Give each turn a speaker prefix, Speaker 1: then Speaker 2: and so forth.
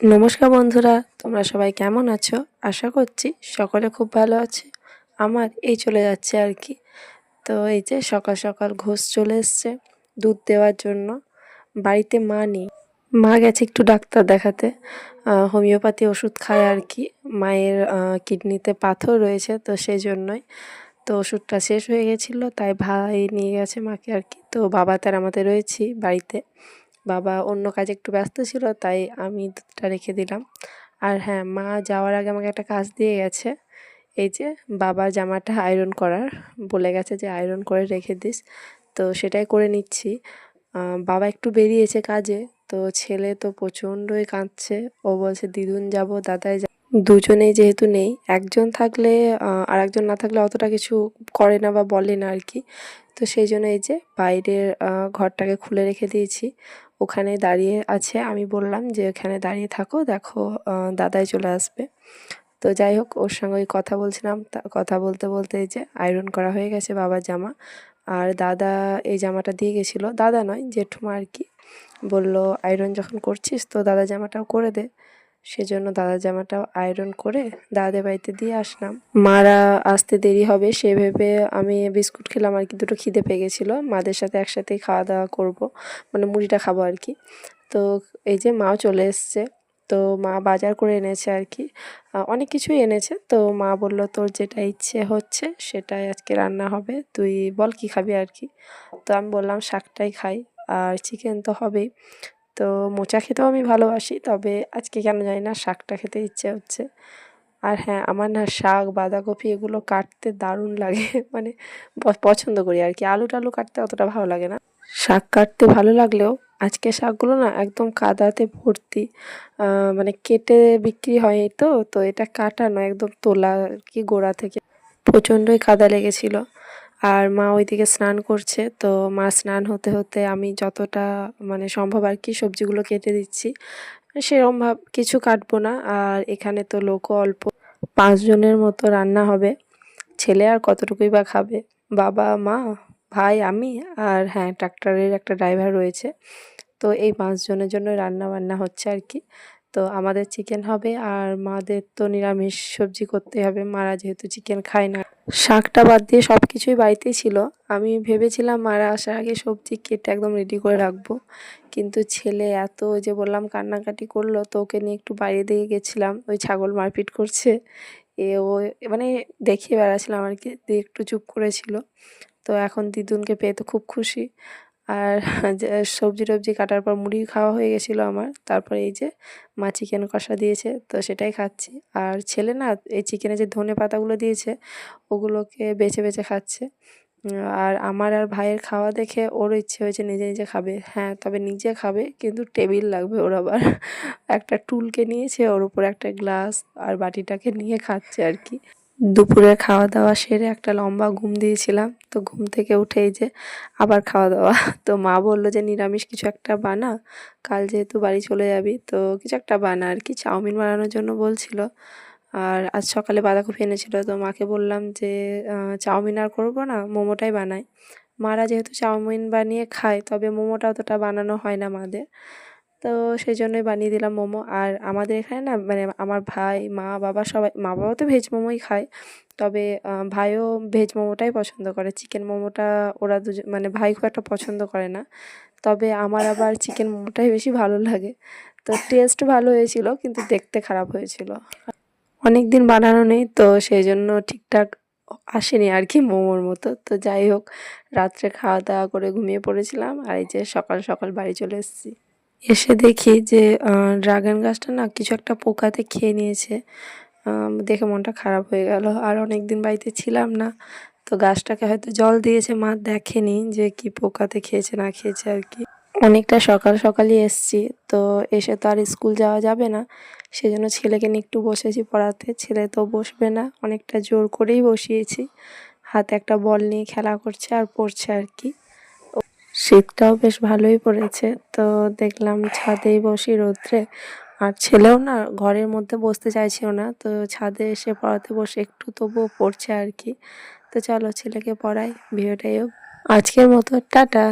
Speaker 1: নমস্কার বন্ধুরা, তোমরা সবাই কেমন আছো? আশা করছি সকলে খুব ভালো আছে। আমার এই চলে যাচ্ছে আর কি। তো এই যে সকাল সকাল ঘোষ চলে এসছে দুধ দেওয়ার জন্য। বাড়িতে মা নেই। মা গেছে একটু ডাক্তার দেখাতে। হোমিওপ্যাথি ওষুধ খায় আর কি। মায়ের কিডনিতে পাথর রয়েছে, তো সেই জন্যই তো ওষুধটা শেষ হয়ে গেছিল, তাই ভাই নিয়ে গেছে মাকে আর কি। তো বাবা তার আমাদের রয়েছি বাড়িতে। বাবা অন্য কাজে একটু ব্যস্ত ছিল, তাই আমি দুধটা রেখে দিলাম। আর হ্যাঁ মা যাওয়ার আগে আমাকে একটা কাজ দিয়ে গেছে। এই যে, বাবা জামাটা আয়রন করার, বলে গেছে যে আয়রন করে রেখে দিস। তো সেটাই করে নিচ্ছি। বাবা একটু বেরিয়েছে কাজে, তো ছেলে তো প্রচণ্ডই কাঁদছে। ও বলছে, দিদুন যাব, দাদাই যাব দুজনেই যেহেতু নেই, একজন থাকলে আর একজন না থাকলে অতটা কিছু করে না বা বলে না আর কি। তো সেই জন্য এই যে বাইরের ঘরটাকে খুলে রেখে দিয়েছি। ওখানে দাঁড়িয়ে আছে। আমি বললাম যে ওখানে দাঁড়িয়ে থাকো, দেখো দাদাই চলে আসবে। তো যাই হোক, ওর সঙ্গে ওই কথা বলছিলাম। কথা বলতে বলতে যে আয়রন করা হয়ে গেছে বাবার জামা। আর দাদা এই জামাটা দিয়ে গেছিল। দাদা নয়, জেঠুমা আর কি। বলল আয়রন যখন করছিস তো দাদা জামাটাও করে দে। সেজন্য দাদা জামাটাও আয়রন করে দাদাদের বাড়িতে দিয়ে আসলাম। মারা আসতে দেরি হবে, সে ভেবে আমি বিস্কুট খেলাম, আর কি দুটো খিদে পেয়ে গেছিল। মাদের সাথে একসাথেই খাওয়া দাওয়া করব মানে মুড়িটা খাব আর কি। তো এই যে মাও চলে এসছে, তো মা বাজার করে এনেছে আর কি। অনেক কিছুই এনেছে। তো মা বলল, তোর যেটা ইচ্ছে হচ্ছে, সেটাই আজকে রান্না হবে। তুই বল কি খাবি আর কি? তো আমি বললাম, শাকটাই খাই, আর চিকেন তো হবেই। তো মোচা খেতেও আমি ভালোবাসি, তবে আজকে কেন জানি না শাকটা খেতে ইচ্ছে হচ্ছে। আর হ্যাঁ আমার না শাক, বাঁধাকপি এগুলো কাটতে দারুণ লাগে মানে পছন্দ করি আর কি। আলু টালু কাটতে অতটা ভালো লাগে না। শাক কাটতে ভালো লাগলেও আজকে শাকগুলো না একদম কাদাতে ভর্তি মানে কেটে বিক্রি হয় তো তো এটা কাটানো একদম তোলা আর কি গোড়া থেকে। প্রচণ্ডই কাদা লেগেছিল। আর মা ওইদিকে স্নান করছে। তো মা স্নান হতে হতে আমি যতটা মানে সম্ভব আর কি সবজিগুলো কেটে দিচ্ছি। সেরকম ভাব কিছু কাটবো না। আর এখানে তো লোকও অল্প। পাঁচজনের মতো রান্না হবে। ছেলে আর কতটুকুই বা খাবে? বাবা, মা, ভাই, আমি আর হ্যাঁ ট্রাক্টরের একটা ড্রাইভার রয়েছে। তো এই পাঁচজনের জন্য রান্না বান্না হচ্ছে আর কি। তো আমাদের চিকেন হবে। আর মাদের তো নিরামিষ সবজি করতে হবে। মারা যেহেতু চিকেন খায় না। শাকটা বাদ দিয়ে সব কিছুই বাড়িতেই ছিল। আমি ভেবেছিলাম, মারা আসার আগে সবজি কেটে একদম রেডি করে রাখব। কিন্তু ছেলে এত যে বললাম, কান্নাকাটি করল, তো ওকে নিয়ে একটু বাইরে দিয়ে গেছিলাম। ওই ছাগল মারপিট করছে। এ ও মানে দেখিয়ে বেড়াচ্ছিলাম আর কি একটু চুপ করেছিল। তো এখন দিদুনকে পেয়ে তো খুব খুশি। আর সবজি টবজি কাটার পর মুড়ি খাওয়া হয়ে গেছিল আমার। তারপরে এই যে মা চিকেন কষা দিয়েছে, তো সেটাই খাচ্ছি। আর ছেলে না এই চিকেনে যে ধনে পাতাগুলো দিয়েছে, ওগুলোকে বেছে বেছে খাচ্ছে। আর আমার আর ভাইয়ের খাওয়া দেখে ওর ইচ্ছে হয়েছে নিজে নিজে খাবে। হ্যাঁ তবে নিজে খাবে, কিন্তু টেবিল লাগবে ওর আবার। একটা টুলকে নিয়েছে, ওর উপরে একটা গ্লাস আর বাটিটাকে নিয়ে খাচ্ছে আর কি। দুপুরে খাওয়া দাওয়া সেরে একটা লম্বা ঘুম দিয়েছিলাম। তো ঘুম থেকে উঠে এই যে আবার খাওয়া দাওয়া তো মা বলল যে, নিরামিষ কিছু একটা বানা। কাল যেহেতু বাড়ি চলে যাবি, তো কিছু একটা বানা আর কি। চাউমিন বানানোর জন্য বলছিল। আর আজ সকালে বাঁধাকপি এনেছিল। তো মাকে বললাম যে চাউমিন আর করব না, মোমোটাই বানাই। মারা যেহেতু চাউমিন বানিয়ে খায়, তবে মোমোটা অতটা বানানো হয় না মাদের। তো সেই জন্যই বানিয়ে দিলাম মোমো। আর আমাদের এখানে না মানে আমার ভাই, মা, বাবা সবাই, মা বাবা তো ভেজ মোমোই খায়। তবে ভাইও ভেজ মোমোটাই পছন্দ করে। চিকেন মোমোটা ওরা দুজন মানে ভাই খুব একটা পছন্দ করে না। তবে আমার আবার চিকেন মোমোটাই বেশি ভালো লাগে। তো টেস্ট ভালো হয়েছিল, কিন্তু দেখতে খারাপ হয়েছিল। অনেক দিন বানানো নেই, তো সেই জন্য ঠিকঠাক আসেনি আর কি মোমোর মতো। তো যাই হোক, রাত্রে খাওয়া দাওয়া করে ঘুমিয়ে পড়েছিলাম। আর এই যে সকাল সকাল বাড়ি চলে এসেছি। এসে দেখি যে ড্রাগন গাছটা না কিছু একটা পোকাতে খেয়ে নিয়েছে। দেখে মনটা খারাপ হয়ে গেল। আর অনেক দিন বাড়িতে ছিলাম না, তো গাছটাকে হয়তো জল দিয়েছে, মা দেখেনি যে কি পোকাতে খেয়েছে, না খেয়েছে আর কি। অনেকটা সকাল সকালই এসছি, তো এসে তো আর স্কুল যাওয়া যাবে না। সেজন্য ছেলেকে নিয়ে একটু বসেছি পড়াতে। ছেলে তো বসবে না, অনেকটা জোর করেই বসিয়েছি। হাতে একটা বল নিয়ে খেলা করছে আর পড়ছে আর কি। শীতটাও বেশ ভালোই পড়েছে। তো দেখলাম ছাদেই বসি রৌদ্রে। আর ছেলেও না ঘরের মধ্যে বসতে চাইছেও না। তো ছাদে এসে পড়াতে বসে একটু তবুও পড়ছে আর কি। তো চলো ছেলেকে পড়াই ভিডিওটাই আজকের মতো টাটা।